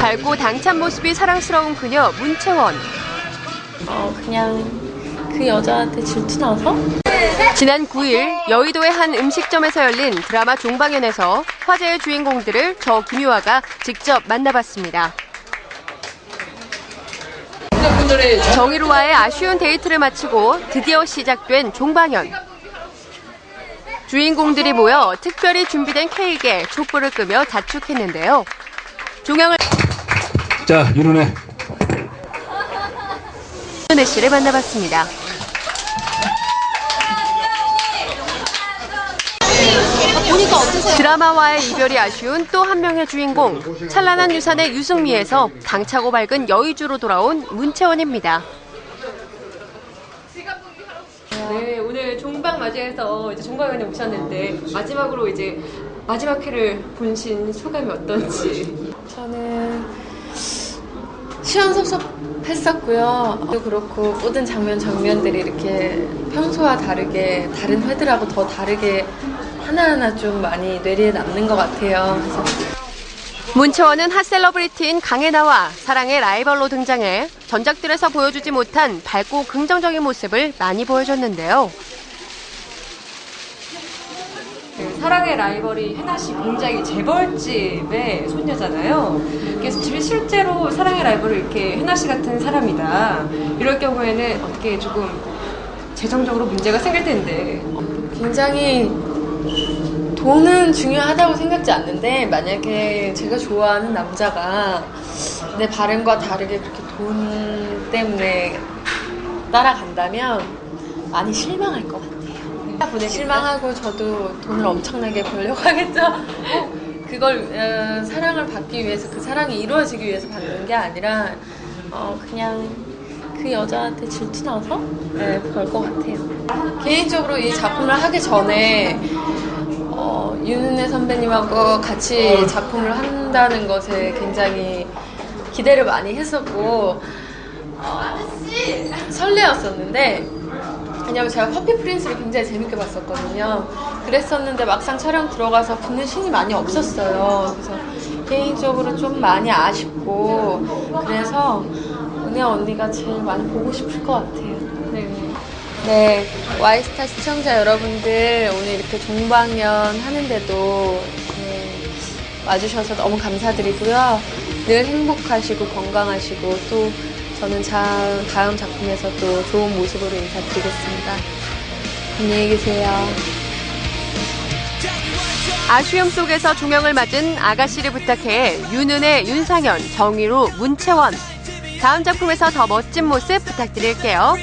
밝고 당찬 모습이 사랑스러운 그녀 문채원. 어, 그냥 그 여자한테 질투나서? 지난 9일 여의도의 한 음식점에서 열린 드라마 종방연에서 화제의 주인공들을 저 김유아가 직접 만나봤습니다. 정희로와의 아쉬운 데이트를 마치고 드디어 시작된 종방연. 주인공들이 모여 특별히 준비된 케이크에 촛불을 끄며 자축했는데요. 종영을 자, 윤은혜. 윤혜 씨를 만나봤습니다. 드라마와의 이별이 아쉬운 또 한 명의 주인공 찬란한 유산의 유승미에서 당차고 밝은 여의주로 돌아온 문채원입니다. 네, 오늘 종방 맞이해서 이제 종방연에 오셨는데 마지막으로 이제 마지막 회를 보신 소감이 어떤지. 저는 시원섭섭했었고요. 또 그렇고 모든 장면 장면들이 이렇게 평소와 다르게 다른 회들하고 더 다르게 하나하나 좀 많이 뇌리에 남는 것 같아요. 그래서 문채원은 핫셀러브리티인 강혜나와 사랑의 라이벌로 등장해 전작들에서 보여주지 못한 밝고 긍정적인 모습을 많이 보여줬는데요. 그 사랑의 라이벌이 혜나 씨 굉장히 재벌집의 손녀잖아요. 그래서 집이 실제로 사랑의 라이벌을 이렇게 혜나 씨 같은 사람이다. 이럴 경우에는 어떻게 조금 재정적으로 문제가 생길 텐데 굉장히 돈은 중요하다고 생각지 않는데 만약에 제가 좋아하는 남자가 내 바램과 다르게 그렇게 돈 때문에 따라간다면 많이 실망할 것 같아요. 실망하고 저도 돈을 엄청나게 벌려고 하겠죠. 그걸 어, 사랑을 받기 위해서 그 사랑이 이루어지기 위해서 받는 게 아니라 어, 그냥 그 여자한테 질투나서 네, 그럴 것 같아요. 개인적으로 이 작품을 하기 전에 어, 윤은혜 선배님하고 같이 작품을 한다는 것에 굉장히 기대를 많이 했었고 어, 설레었었는데 왜냐면 제가 커피 프린스를 굉장히 재밌게 봤었거든요. 그랬었는데 막상 촬영 들어가서 붙는 신이 많이 없었어요. 그래서 개인적으로 좀 많이 아쉽고 그래서 은혜 언니가 제일 많이 보고 싶을 것 같아요. 네, 와이스타 시청자 여러분들 오늘 이렇게 종방연 하는데도 네, 와주셔서 너무 감사드리고요. 늘 행복하시고 건강하시고 또 저는 자, 다음 작품에서 또 좋은 모습으로 인사드리겠습니다. 안녕히 계세요. 아쉬움 속에서 조명을 맞은 아가씨를 부탁해 윤은혜, 윤상현, 정희로, 문채원. 다음 작품에서 더 멋진 모습 부탁드릴게요.